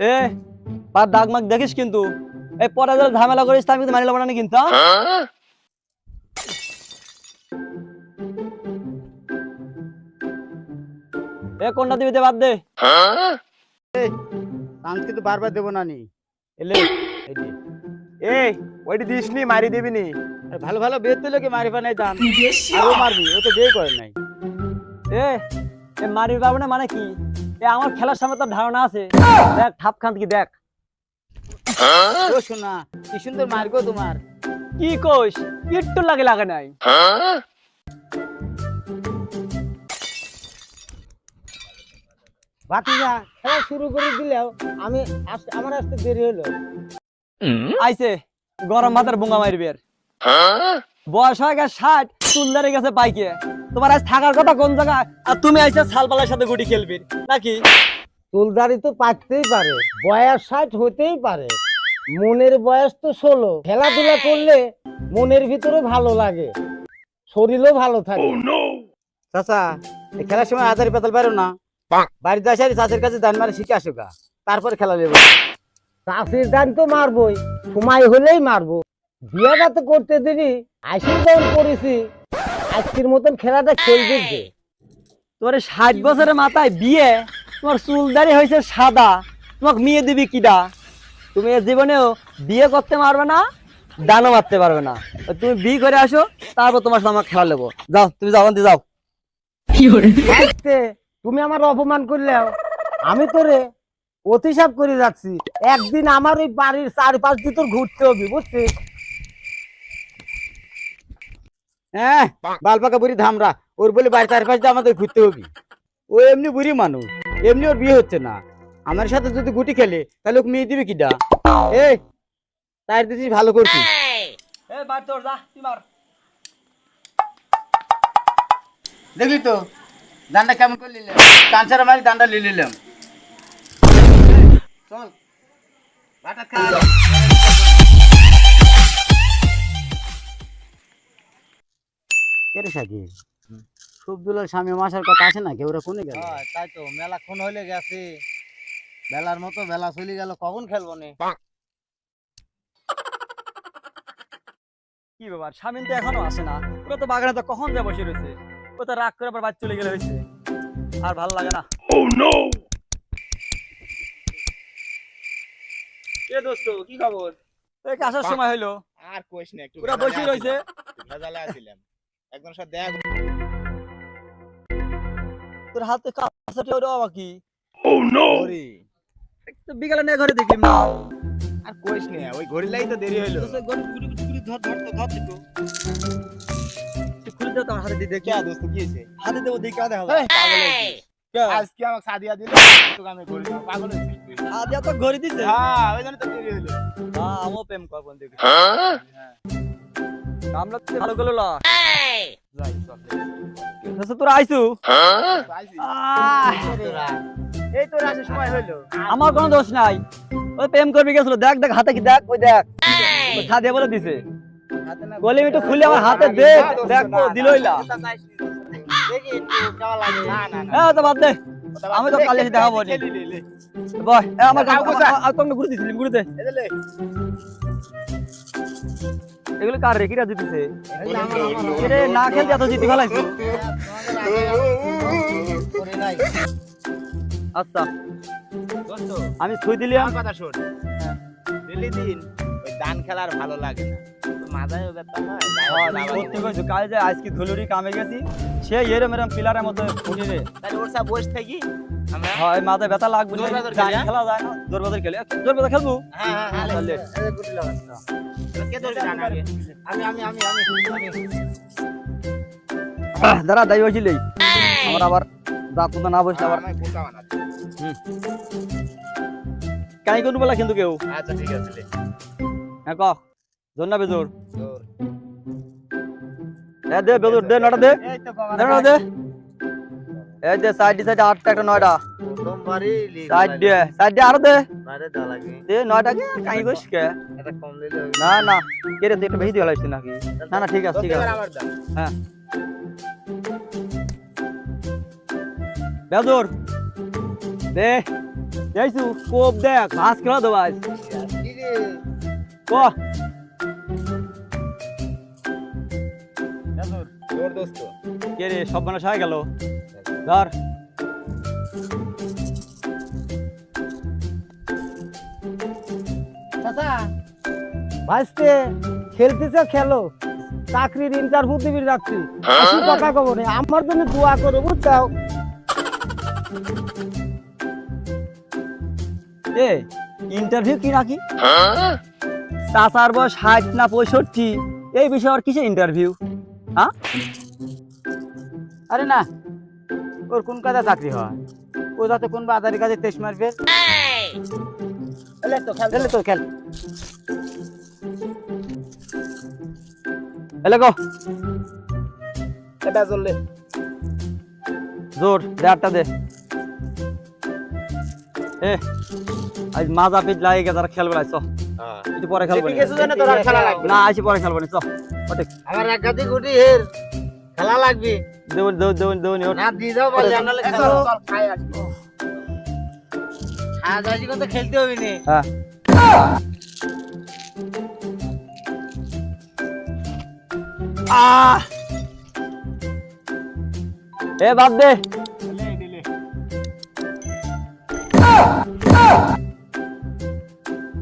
এ পার দাগ মাগ দেখিস কিন্তু। এই পরে যদি ঝামেলা করিস তা আমি কিন্তু মানি না কিন্তু? এ কোনটা দিবি দে বাদ দে। চান্স কিন্তু বারবার দেবো না নি। এলে এই ওইটি দিস নি মারি দিবি নি ভালো ভালো বের তুলে কি মারিবা নাই দাম? আরও মারবি ও তো বিয়ে করে নাই। এ এ মারি পারব না মানে কি? এ আমার খেলার সামনে তোর ধারণা আছে। দেখ ঠাপ খান কি দেখ। ও শোনা কি সুন্দর মারগো তোমার। কি কইস একটু লাগে লাগে নাই। ভাতিজা খেলা শুরু করে দিলেও আমি আমার আসতে দেরি হলো আইছে গরম ভাতের বুঙ্গা মারবি আর বয়স হয়ে গেছে ষাট চুল গেছে পাইকে। তোমার আজ থাকার কথা কোন জায়গায়? আর তুমি আইছে সালপালার সাথে গুটি খেলবি নাকি? চুলদারি তো পাকতেই পারে বয়স ষাট হতেই পারে। মনের বয়স তো ষোলো খেলাধুলা করলে মনের ভিতরে ভালো লাগে শরীরও ভালো থাকে। চাচা খেলার সময় আধারি পাতাল পারো না। বাড়িতে আসে চাষের কাছে দান মারে শিখে আসো গা। তারপর খেলা নেব। চাষের দান তো মারবই সময় হলেই মারবো। বিয়েটা তো করতে দিবি আইসি যখন করেছি। আজকের মতন খেলাটা খেলবে যে তোমার ষাট বছরের মাথায় বিয়ে তোমার চুল দাড়ি হয়েছে সাদা তোমাকে মেয়ে দিবি কিডা? তুমি জীবনেও বিয়ে করতে পারবে না দানও মারতে পারবে না। তুমি বিয়ে করে আসো তারপর তোমার সাথে আমার খেলা নেব। যাও তুমি যাও যাও। তুমি আমার অপমান করলেও আমি তোরে অতিসাব করে যাচ্ছি। একদিন আমার ওই বাড়ির চারপাশ দিয়ে তোর ঘুরতে হবে বুঝছিস? হ্যাঁ বালপাকা বুড়ি ধামরা ওর বলে বাড়ির চারপাশ দিয়ে আমাদের ঘুরতে হবে। ও এমনি বুড়ি মানুষ এমনি ওর বিয়ে হচ্ছে না। আমার সাথে যদি গুটি খেলে তাহলে ওকে মেয়ে দিবে কিটা এই তাই দিছিস ভালো করছিস। এ বার তোর যা তুই মার। দেখলি তো দানটা কেমন করে নিলাম? কাঞ্চারা মারি দানটা নিয়ে নিলাম। চল বাটা খা। কেরে সাকি সবদুলার স্বামী মাসার কথা আছে না কেউ কোনে গেল? তাই তো মেলা কোন হইলে গেছে। বেলার মতো বেলা চলে গেল কখন খেলব নে? কি ব্যাপার স্বামীন তো এখনও আসে না। ওরা তো বাগানে তো কখন যা বসে রয়েছে? ও তো রাগ করে আবার বাদ চলে গেলে হয়েছে। আর ভালো লাগে না। এ দোস্ত কি খবর? এই আসার সময় হলো আর কোশ না একটু পুরা বসে রয়েছে। ভেজালে আছিলাম। একজন সাথে দেখ তোর হাতে কাছে ওটা বাবা কি? ওরে তো বিকালে নিয়ে ঘরে দেখলাম না। আর কোশ না ওই ঘড়িলাই তো দেরি হইল। ঘরে গুড়ি গুড়ি ধর ধর তো ধর একটু। তুই খুলে দাও তো হাতে দিয়ে দেখি। কে দোস্ত কি হইছে হাতে দেবো দেখে দেখা। কে? আজকে আমাকে সাদিয়া দিল তোকে আমি ঘড়ি। পাগল তুই। তো ঘড়ি দিছে? হ্যাঁ ওই জন্য তো দেরি হইল। হ্যাঁ আমিও প্রেম করব দেখি। আমরা তো ভালো গেল লা যাই চল। তোরা আইছু তো আইছি। আহ, এই তো রাশের সময় হইল। আমার কোনো দোষ নাই। ওই প্রেম করবি গেছিল দেখ দেখ হাতে কি দেখ ওই দেখ। সাদে বলে দিছে। গলি একটু খুলে আমার হাতে দে দেখ দিলই না। দেখি একটু কেমন লাগে? না না না। হ্যাঁ তো বাদ দে। আমি তো কালে দেখাবো নি। বয় আমার কোসা? তোমাকে ঘুরে দিছিলি ঘুরে দে। এগুলো কার রে? কিরা জিতেছে? এরে না খেল এত জিতে ফেলাইছে। আচ্ছা। আমি ছুই দিলাম। কথা শোন দিল্লি দিন ওই দান খেলার ভালো লাগে না। মাথায় ব্যথা হয়। সত্যি কইছো কাল যে আজকে ধুলুরি কামে গেছি সে এরম এরম পিলারের মতো উঠি রে তাহলে ওর সব বসে থাকি আমরা? হয় মাথায় ব্যথা লাগবে না জোর বাজার গান খেলি? খেলা যায় না জোর বাজার খেলে। জোর বাজার খেলব? হ্যাঁ হ্যাঁ তাহলে। কে ধরবে আগে? আমি আমি আমি আমি আমি। দাঁড়া দাই বসিলেই আমার আবার দাঁত মতো না বসলে আবার কাই করব বলা কিন্তু কেউ। আচ্ছা ঠিক আছে হ্যাঁ ক জোর না বেজোর? এ দে বেজোর দে নটা দে। নটা দে এই দে সাইড সাইড আটটা একটা নয়টা। সাইড সাইড আরও দে। দে নয়টা কে কাই কইস কে? না না। কে রে তুই একটু বেশি দিয়ে নাকি? না না ঠিক আছে ঠিক আছে। হ্যাঁ। বেজোর। দে। যাইছু কোপ দেখ মাছ খেলা দেবো আজ ক দোস্ত। কে রে সব মানুষ হয়ে গেল? ধর। চাচা ভাইস্তে খেলতেছে খেলো। চাকরির ইন্টারভিউ দিবি যাচ্ছি কথা কব আমার জন্য দোয়া করো বুঝছাও? এ ইন্টারভিউ কি নাকি? চাচার বয়স ষাট না পঁয়ষট্টি এই বিষয়ে আর কিসে ইন্টারভিউ হ্যাঁ? আরে না ওর কোন কাজে চাকরি হয়? ও যাতে কোন বাজারের কাজে তেস মারবে। এলে তো খেল। তাহলে তো খেল। এলে গো। এটা চললে জোর দেড়টা দে। এ আজ মাজা পিট লাগে গেছে আর খেলবে না চ। একটু পরে খেলব নি। কিছু জানে তোর আর খেলা না আইসি পরে খেলব নি চ। আমার এক গাদি গুটি হের। খেলা লাগবে। দেউন দেউন দেউন দেউন না দিয়ে দাও বলে খেলা চল, খাই আসব আজ খেলতে হবে না। হ্যাঁ। আহ! এ বাদ দে।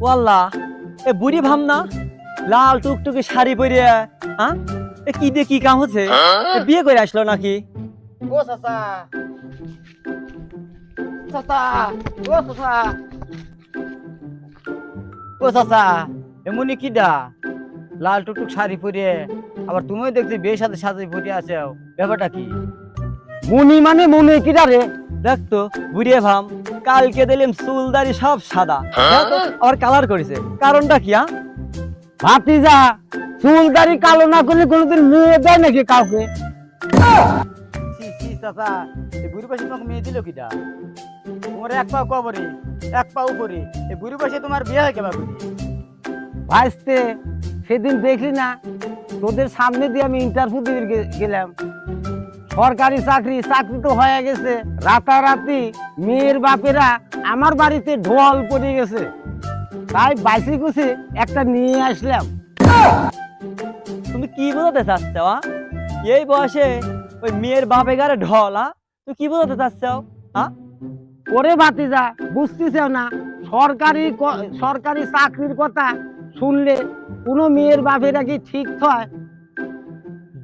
ওয়াল্লা এ বুড়ি ভাবনা লাল টুকটুকি শাড়ি পরিয়া হ্যাঁ এ কি দিয়ে কি কাম হচ্ছে? এ বিয়ে করে আসলো নাকি? ও চাচা। চাচা। ও চাচা। ও চাচা এমনি কি ডা লাল টুকটুক শাড়ি পরে আবার তুমিও দেখছি বিয়ের সাথে সাথে পরে আছে। ব্যাপারটা কি? মুনি মানে মুনি কি রে? দেখতো বুড়িয়ে ভাম কালকে দিলাম চুলদারি সব সাদা। দেখো, আর কালার করেছে। কারণটা কি হ্যাঁ? ভাতিজা চুলদারি কালো না করলে কোনোদিন মেয়ে দেয় নাকি কাউকে? চাচা এই বুড়ি তোমাকে মেয়ে দিল কিটা? তোমার এক পা কবরে এক পা উপরে এই বুড়ি পাশে তোমার বিয়ে হয় কেবা করি? ভাইস্তে সেদিন দেখলি না তোদের সামনে দিয়ে আমি ইন্টারভিউ দিয়ে গেলাম। সরকারি চাকরি চাকরি তো হয়ে গেছে। রাতারাতি মেয়ের বাপেরা আমার বাড়িতে ঢোল পড়ে গেছে। তাই বাইসি কুসি একটা নিয়ে আসলাম। তুমি কি বোঝাতে চাচ্ছ? এই বয়সে ওই মেয়ের বাপে গারে ঢল? তুমি কি বোঝাতে চাচ্ছ হ্যাঁ ওরে ভাতিজা বুঝতেছ না। সরকারি সরকারি চাকরির কথা শুনলে কোনো মেয়ের বাপেরা কি ঠিক হয়?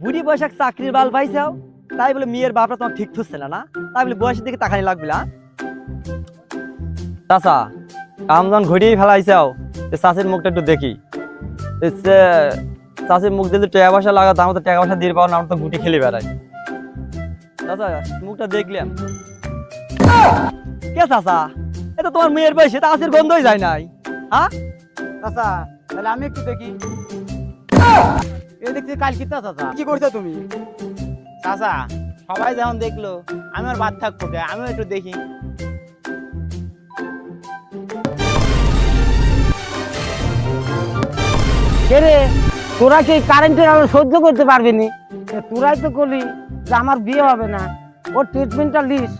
বুড়ি বয়সে চাকরির বাল পাইছাও তাই বলে মেয়ের বাপরা তোমার ঠিক থুচ্ছে না না? তাই বলে বয়সের দিকে তাকানি লাগবে না চাচা কামজন ঘুরিয়ে ফেলাইছাও চাষের মুখটা একটু দেখি। চাষের মুখ দিলে টাকা পয়সা লাগা আমার তো টাকা পয়সা দিয়ে পাও না তো গুটি খেলে বেড়াই চাচা, মুখটা দেখলাম কে চাচা? এটা তোমার মেয়ের বয়সে, তা আশের গন্ধই যায় নাই। হ্যাঁ? চাচা, তাহলে আমি একটু দেখি। এই দেখছি কাল কিতা চাচা। কি করছ তুমি? চাচা, সবাই যখন দেখল আমি আর বাদ থাকব আমিও একটু দেখি। রে? তোরা কি কারেন্টের আলো সহ্য করতে পারবি নি? তোরাই তো করলি যে আমার বিয়ে হবে না। ওর ট্রিটমেন্টটা লিস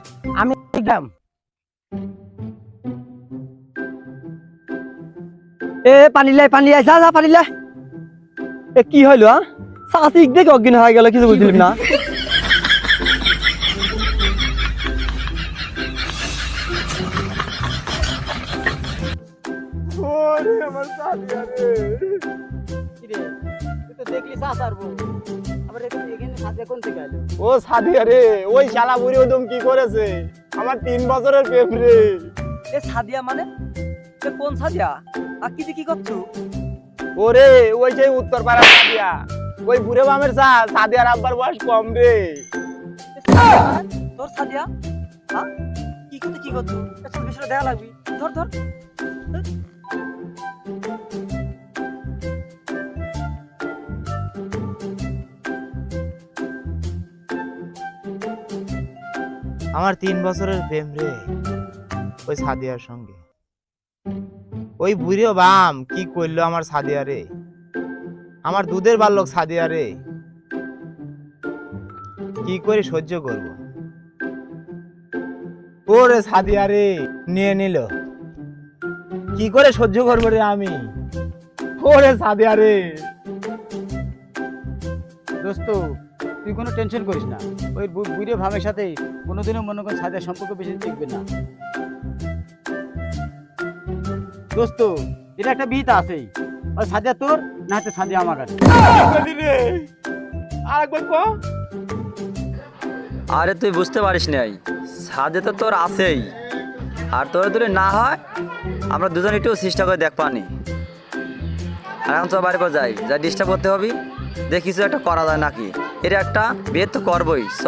আমি দেখলাম এ পানি লাই পানি লাই যা যা পানি লাই এ কি হইল হ্যাঁ সাসি দেখে অজ্ঞান হয়ে গেল কিছু বুঝলি না? কি রে। তুই তো দেখলি চাচার বউ। আবার এখানে সাথে কোন থেকে আলো ও সাদিয়া রে ওই শালা বুড়ি ওদম কি করেছে? আমার তিন বছরের প্রেম রে। এ সাদিয়া মানে? এ কোন সাদিয়া? আর কি কি করছ? ওরে ওই সেই উত্তর পাড়া সাদিয়া। ওই বুড়ে বামের চা সাদিয়ার আব্বার বয়স কম রে। সাদিয়া মানে? তোর সাদিয়া? হ্যাঁ কি করতে কি করছ? এ চল বিষয়টা দেখা লাগবি। ধর ধর। আমার তিন বছরের প্রেম রে, ওই সাদিয়ার সঙ্গে। ওই বুড়িও বাম, কি করল আমার সাদিয়া রে? আমার দুধের বালক সাদিয়া রে। কি করে সহ্য করব? ওরে সাদিয়া রে, নিয়ে নিল। কি করে সহ্য করব রে আমি? ওরে সাদিয়া রে। দোস্ত তুই কোনো টেনশন করিস না। ওই বুড়ে ভামের সাথে কোনোদিনও মনে কর সাদের সম্পর্ক বেশি টিকবে না। দোস্ত এটা একটা বিহিত আছেই। ওই সাদিয়া তোর না হচ্ছে সাদিয়া আমার কাছে। আরেকবার কো আরে তুই বুঝতে পারিস নাই সাদে তো তোর আছেই। আর তোর তোরে না হয় আমরা দুজন একটু চেষ্টা করে দেখ পানি। আর এখন তো বাড়ি পর যাই যা ডিস্টার্ব করতে হবে। দেখি কিছু একটা করা যায় নাকি? এটা একটা বিয়ে তো করবই চ